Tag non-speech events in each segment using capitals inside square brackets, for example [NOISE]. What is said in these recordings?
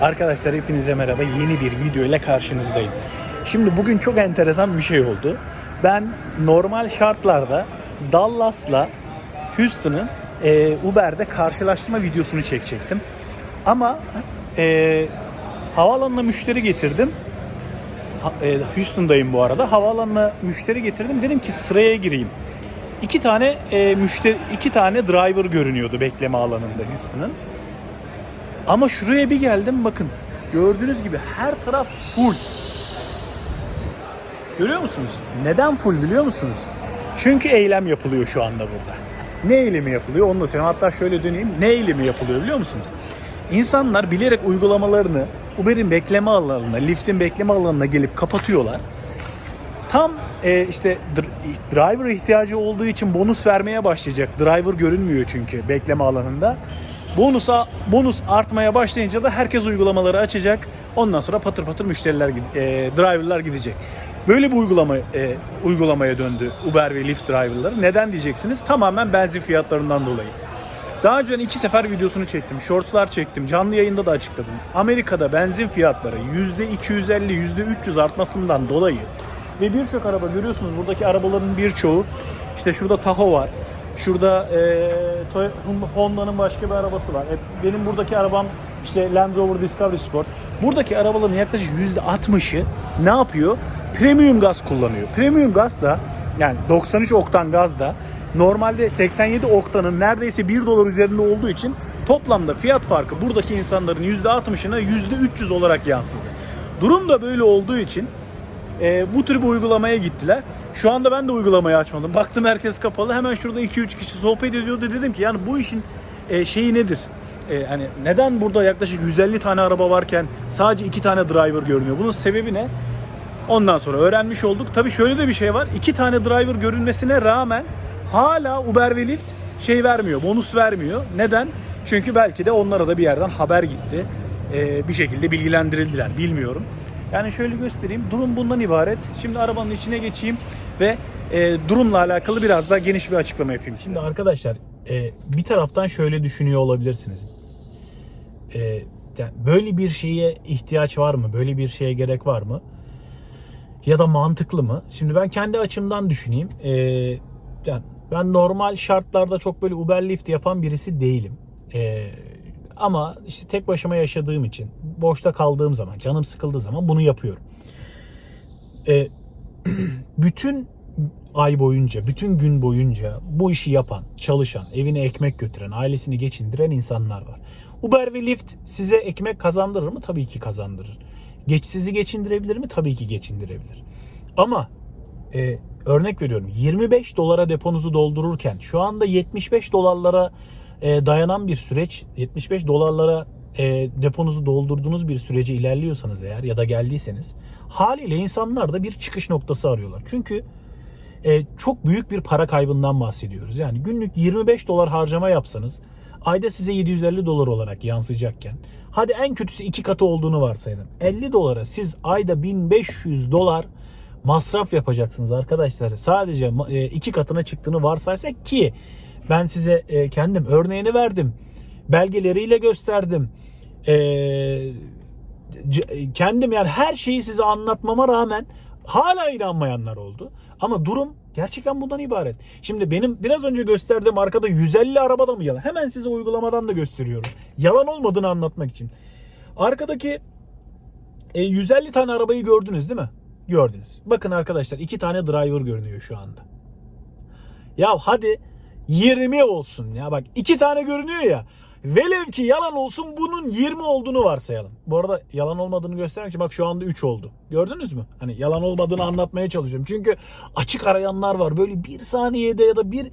Arkadaşlar hepinize merhaba. Yeni bir video ile karşınızdayım. Şimdi bugün çok enteresan bir şey oldu. Ben normal şartlarda Dallas'la Houston'ın e, Uber'de karşılaştırma videosunu çekecektim. Ama e, havaalanına müşteri getirdim. E, Houston'dayım bu arada. Havaalanına müşteri getirdim. Dedim ki sıraya gireyim. İki tane e, müşteri, iki tane driver görünüyordu bekleme alanında Houston'ın. Ama şuraya bir geldim bakın. Gördüğünüz gibi her taraf full. Görüyor musunuz? Neden full biliyor musunuz? Çünkü eylem yapılıyor şu anda burada. Ne eylemi yapılıyor onu da söyleyeyim. Hatta şöyle döneyim. Ne eylemi yapılıyor biliyor musunuz? İnsanlar bilerek uygulamalarını Uber'in bekleme alanına, Lyft'in bekleme alanına gelip kapatıyorlar. Tam e, işte dr- driver ihtiyacı olduğu için bonus vermeye başlayacak. Driver görünmüyor çünkü bekleme alanında. Bonusa bonus artmaya başlayınca da herkes uygulamaları açacak. Ondan sonra patır patır müşteriler e, driverlar gidecek. Böyle bir uygulama e, uygulamaya döndü Uber ve Lyft driverları. Neden diyeceksiniz? Tamamen benzin fiyatlarından dolayı. Daha önceden iki sefer videosunu çektim. Shortslar çektim. Canlı yayında da açıkladım. Amerika'da benzin fiyatları %250, %300 artmasından dolayı ve birçok araba görüyorsunuz buradaki arabaların birçoğu işte şurada Tahoe var. Şurada e, Honda'nın başka bir arabası var. E, benim buradaki arabam işte Land Rover Discovery Sport. Buradaki arabaların yaklaşık %60'ı ne yapıyor? Premium gaz kullanıyor. Premium gaz da yani 93 oktan gaz da normalde 87 oktanın neredeyse 1 dolar üzerinde olduğu için toplamda fiyat farkı buradaki insanların %60'ına %300 olarak yansıdı. Durum da böyle olduğu için e, bu tür bir uygulamaya gittiler. Şu anda ben de uygulamayı açmadım. Baktım herkes kapalı. Hemen şurada 2-3 kişi sohbet ediyordu. Dedim ki yani bu işin e, şeyi nedir? E, hani neden burada yaklaşık 150 tane araba varken sadece 2 tane driver görünüyor? Bunun sebebi ne? Ondan sonra öğrenmiş olduk. Tabii şöyle de bir şey var. İki tane driver görünmesine rağmen hala Uber ve Lyft şey vermiyor, bonus vermiyor. Neden? Çünkü belki de onlara da bir yerden haber gitti. Ee, bir şekilde bilgilendirildiler. Bilmiyorum. Yani şöyle göstereyim. Durum bundan ibaret. Şimdi arabanın içine geçeyim ve e, durumla alakalı biraz daha geniş bir açıklama yapayım. Şimdi arkadaşlar e, bir taraftan şöyle düşünüyor olabilirsiniz. E, yani böyle bir şeye ihtiyaç var mı? Böyle bir şeye gerek var mı? ya da mantıklı mı? Şimdi ben kendi açımdan düşüneyim. Ee, yani ben normal şartlarda çok böyle Uber Lyft yapan birisi değilim. Ee, ama işte tek başıma yaşadığım için, boşta kaldığım zaman, canım sıkıldığı zaman bunu yapıyorum. Ee, [CLEARS THROAT] bütün ay boyunca, bütün gün boyunca bu işi yapan, çalışan, evine ekmek götüren, ailesini geçindiren insanlar var. Uber ve Lyft size ekmek kazandırır mı? Tabii ki kazandırır. Geç sizi geçindirebilir mi? Tabii ki geçindirebilir. Ama e, örnek veriyorum 25 dolara deponuzu doldururken şu anda 75 dolarlara e, dayanan bir süreç 75 dolarlara e, deponuzu doldurduğunuz bir sürece ilerliyorsanız eğer ya da geldiyseniz haliyle insanlar da bir çıkış noktası arıyorlar. Çünkü e, çok büyük bir para kaybından bahsediyoruz. Yani günlük 25 dolar harcama yapsanız ayda size 750 dolar olarak yansıyacakken hadi en kötüsü iki katı olduğunu varsayalım. 50 dolara siz ayda 1500 dolar masraf yapacaksınız arkadaşlar. Sadece e, iki katına çıktığını varsaysak ki ben size e, kendim örneğini verdim. Belgeleriyle gösterdim. E, c- kendim yani her şeyi size anlatmama rağmen hala inanmayanlar oldu. Ama durum gerçekten bundan ibaret. Şimdi benim biraz önce gösterdiğim arkada 150 arabada mı yalan? Hemen size uygulamadan da gösteriyorum. Yalan olmadığını anlatmak için. Arkadaki e, 150 tane arabayı gördünüz değil mi? Gördünüz. Bakın arkadaşlar iki tane driver görünüyor şu anda. Ya hadi 20 olsun ya bak iki tane görünüyor ya. Velev ki yalan olsun bunun 20 olduğunu varsayalım. Bu arada yalan olmadığını göstermek için bak şu anda 3 oldu. Gördünüz mü? Hani yalan olmadığını anlatmaya çalışıyorum. Çünkü açık arayanlar var. Böyle bir saniyede ya da bir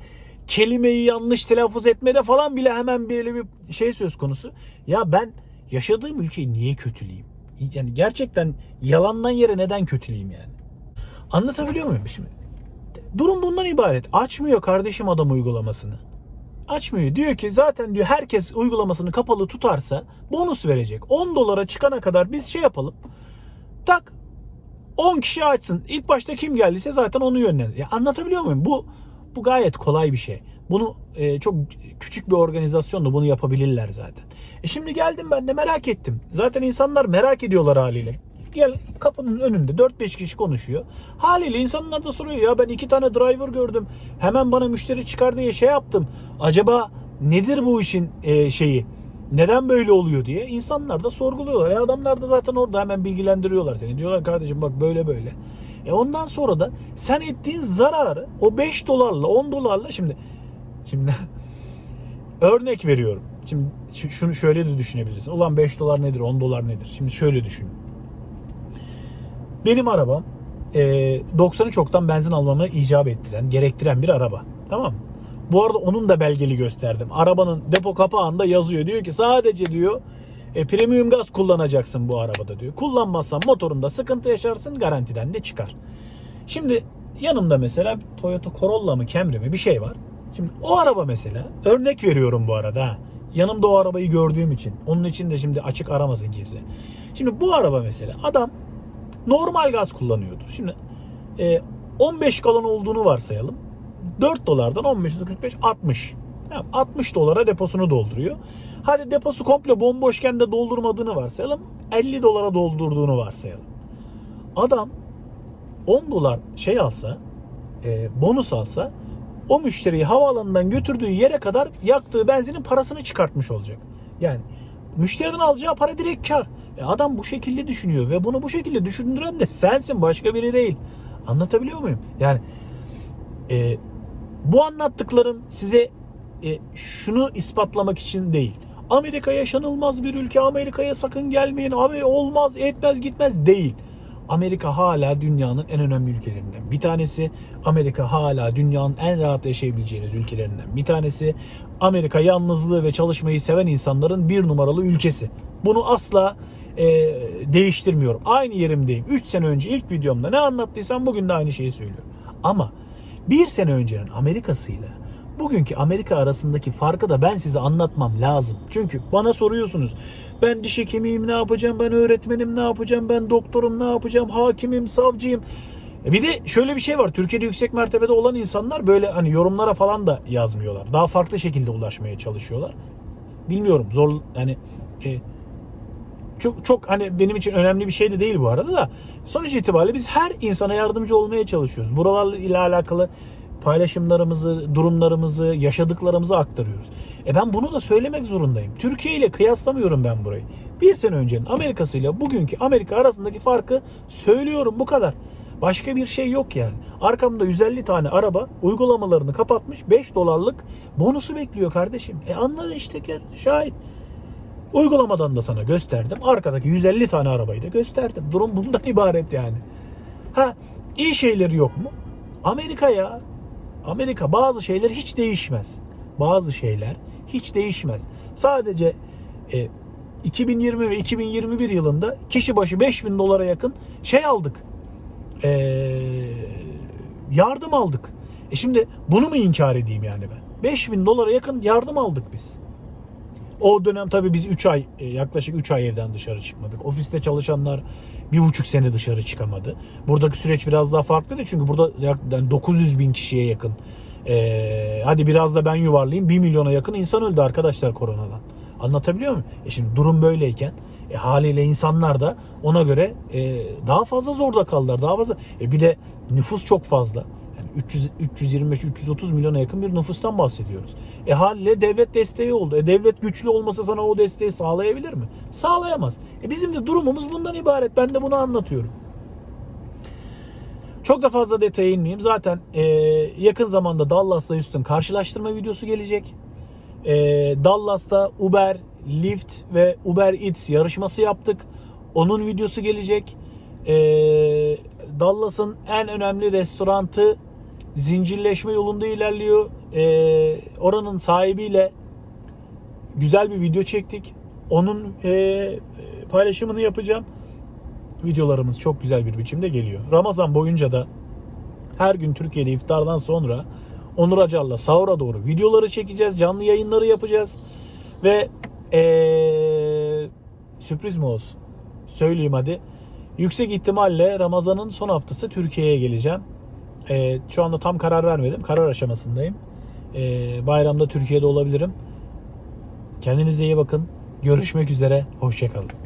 kelimeyi yanlış telaffuz etmede falan bile hemen böyle bir şey söz konusu. Ya ben yaşadığım ülkeyi niye kötüleyeyim? Yani gerçekten yalandan yere neden kötüleyeyim yani? Anlatabiliyor muyum şimdi? Durum bundan ibaret. Açmıyor kardeşim adam uygulamasını. Açmıyor. Diyor ki zaten diyor herkes uygulamasını kapalı tutarsa bonus verecek. 10 dolara çıkana kadar biz şey yapalım. Tak 10 kişi açsın. İlk başta kim geldiyse zaten onu yönlendir. Ya anlatabiliyor muyum? Bu bu gayet kolay bir şey. Bu Bunu e, çok küçük bir organizasyonla bunu yapabilirler zaten. E şimdi geldim ben de merak ettim. Zaten insanlar merak ediyorlar haliyle. Gel kapının önünde 4-5 kişi konuşuyor. Haliyle insanlar da soruyor ya ben iki tane driver gördüm. Hemen bana müşteri çıkar diye şey yaptım. Acaba nedir bu işin e, şeyi? Neden böyle oluyor diye insanlar da sorguluyorlar. E adamlar da zaten orada hemen bilgilendiriyorlar seni. Diyorlar kardeşim bak böyle böyle. E ondan sonra da sen ettiğin zararı o 5 dolarla 10 dolarla şimdi şimdi [LAUGHS] örnek veriyorum. Şimdi şu- şunu şöyle de düşünebilirsin. Ulan 5 dolar nedir 10 dolar nedir? Şimdi şöyle düşün. Benim arabam e, 90'ı çoktan benzin almamı icap ettiren, gerektiren bir araba. Tamam mı? Bu arada onun da belgeli gösterdim. Arabanın depo kapağında yazıyor. Diyor ki sadece diyor e, premium gaz kullanacaksın bu arabada diyor. Kullanmazsan motorunda sıkıntı yaşarsın garantiden de çıkar. Şimdi yanımda mesela Toyota Corolla mı Camry mi bir şey var. Şimdi o araba mesela örnek veriyorum bu arada. Yanımda o arabayı gördüğüm için. Onun için de şimdi açık aramasın kimse. Şimdi bu araba mesela adam normal gaz kullanıyordur. Şimdi e, 15 galon olduğunu varsayalım. 4 dolardan 15 45 60. Tamam, 60 dolara deposunu dolduruyor. Hadi deposu komple bomboşken de doldurmadığını varsayalım. 50 dolara doldurduğunu varsayalım. Adam 10 dolar şey alsa, e, bonus alsa o müşteriyi havaalanından götürdüğü yere kadar yaktığı benzinin parasını çıkartmış olacak. Yani müşteriden alacağı para direkt kar. E adam bu şekilde düşünüyor ve bunu bu şekilde düşündüren de sensin başka biri değil. Anlatabiliyor muyum? Yani e, bu anlattıklarım size e, şunu ispatlamak için değil. Amerika yaşanılmaz bir ülke. Amerika'ya sakın gelmeyin. Amerika olmaz, etmez, gitmez değil. Amerika hala dünyanın en önemli ülkelerinden bir tanesi. Amerika hala dünyanın en rahat yaşayabileceğiniz ülkelerinden bir tanesi. Amerika yalnızlığı ve çalışmayı seven insanların bir numaralı ülkesi. Bunu asla e, değiştirmiyorum. Aynı yerimdeyim. 3 sene önce ilk videomda ne anlattıysam bugün de aynı şeyi söylüyorum. Ama bir sene öncenin Amerika'sıyla bugünkü Amerika arasındaki farkı da ben size anlatmam lazım. Çünkü bana soruyorsunuz. Ben diş hekimiyim ne yapacağım? Ben öğretmenim ne yapacağım? Ben doktorum ne yapacağım? Hakimim, savcıyım. E Bir de şöyle bir şey var. Türkiye'de yüksek mertebede olan insanlar böyle hani yorumlara falan da yazmıyorlar. Daha farklı şekilde ulaşmaya çalışıyorlar. Bilmiyorum zor yani e, çok çok hani benim için önemli bir şey de değil bu arada da sonuç itibariyle biz her insana yardımcı olmaya çalışıyoruz. Buralarla ile alakalı paylaşımlarımızı, durumlarımızı, yaşadıklarımızı aktarıyoruz. E ben bunu da söylemek zorundayım. Türkiye ile kıyaslamıyorum ben burayı. Bir sene öncenin Amerikası ile bugünkü Amerika arasındaki farkı söylüyorum bu kadar. Başka bir şey yok yani. Arkamda 150 tane araba uygulamalarını kapatmış 5 dolarlık bonusu bekliyor kardeşim. E anla işte şahit. Uygulamadan da sana gösterdim. Arkadaki 150 tane arabayı da gösterdim. Durum bundan [LAUGHS] ibaret yani. Ha iyi şeyleri yok mu? Amerika ya. Amerika bazı şeyler hiç değişmez. Bazı şeyler hiç değişmez. Sadece e, 2020 ve 2021 yılında kişi başı 5000 dolara yakın şey aldık. E, yardım aldık. E şimdi bunu mu inkar edeyim yani ben? 5000 dolara yakın yardım aldık biz. O dönem tabii biz 3 ay e, yaklaşık 3 ay evden dışarı çıkmadık. Ofiste çalışanlar bir buçuk sene dışarı çıkamadı. Buradaki süreç biraz daha farklıydı çünkü burada yani 900 bin kişiye yakın e, hadi biraz da ben yuvarlayayım 1 milyona yakın insan öldü arkadaşlar koronadan. Anlatabiliyor muyum? E şimdi durum böyleyken e, haliyle insanlar da ona göre e, daha fazla zorda kaldılar. Daha fazla. E, bir de nüfus çok fazla. Yani 300 325 330 milyona yakın bir nüfustan bahsediyoruz. E haliyle devlet desteği oldu. E devlet güçlü olmasa sana o desteği sağlayabilir mi? Sağlayamaz. E bizim de durumumuz bundan ibaret. Ben de bunu anlatıyorum. Çok da fazla detaya inmeyeyim. Zaten e, yakın zamanda Dallas'la Houston karşılaştırma videosu gelecek. E, Dallas'ta Uber, Lyft ve Uber Eats yarışması yaptık. Onun videosu gelecek. E, Dallas'ın en önemli restorantı zincirleşme yolunda ilerliyor. E, oranın sahibiyle güzel bir video çektik. Onun e, paylaşımını yapacağım. Videolarımız çok güzel bir biçimde geliyor. Ramazan boyunca da her gün Türkiye'de iftardan sonra Onur Acar'la sahura doğru videoları çekeceğiz. Canlı yayınları yapacağız. Ve ee, sürpriz mi olsun? Söyleyeyim hadi. Yüksek ihtimalle Ramazan'ın son haftası Türkiye'ye geleceğim. Ee, şu anda tam karar vermedim. Karar aşamasındayım. Ee, bayramda Türkiye'de olabilirim. Kendinize iyi bakın. Görüşmek üzere. Hoşçakalın.